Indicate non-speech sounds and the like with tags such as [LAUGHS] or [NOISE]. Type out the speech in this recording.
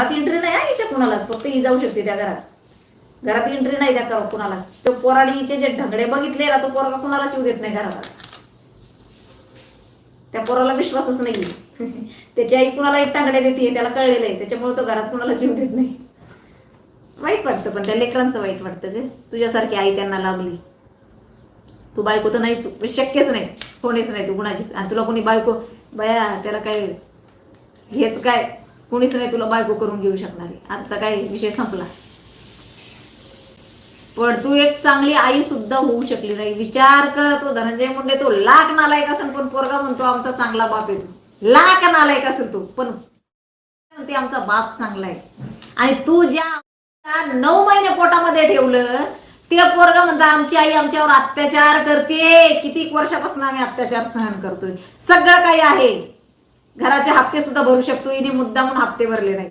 घरात एंट्री नाही हा हिच्या कुणालाच. फक्त ही जाऊ शकते त्या घरात. घरात एंट्री नाही त्या करा कुणालाच. तो पोराने हिचे जे ढंगडे बघितले ना तो पोरगा कुणालाच येऊ देत नाही घरात. त्या पोराला विश्वासच नाही [LAUGHS] त्याची आई कुणाला एक टांगडे देते त्याला कळलेलं आहे. त्याच्यामुळे तो घरात कुणाला जीव देत नाही. वाईट वाटतं पण त्या लेकरांचं वाईट वाटतं ग. तुझ्यासारखी आई त्यांना लाभली तू बायको तर नाही शक्यच नाही. कोणीच नाही. तू कुणाचीच. आणि तुला कोणी बायको बया त्याला काय हेच काय? कोणीच नाही तुला बायको करून घेऊ शकणार. आहे आता काय विषय संपला. पण तू एक चांगली आई सुद्धा होऊ शकली नाही. विचार कर तो. धनंजय मुंडे तो लाख नालायक असेल पण पोरगा म्हणतो आमचा चांगला बाप आहे तू. लाख नालायक असेल तू. पण म्हणते आमचा बाप चांगला आहे. आणि तू ज्या नऊ महिने पोटामध्ये ठेवलं ते पोरगा म्हणता आमची आई आमच्यावर अत्याचार करते. किती वर्षापासून आम्ही अत्याचार सहन करतोय. सगळं काही आहे. घराचे हप्ते सुद्धा भरू शकतो. हिने मुद्दा म्हणून हप्ते भरले नाही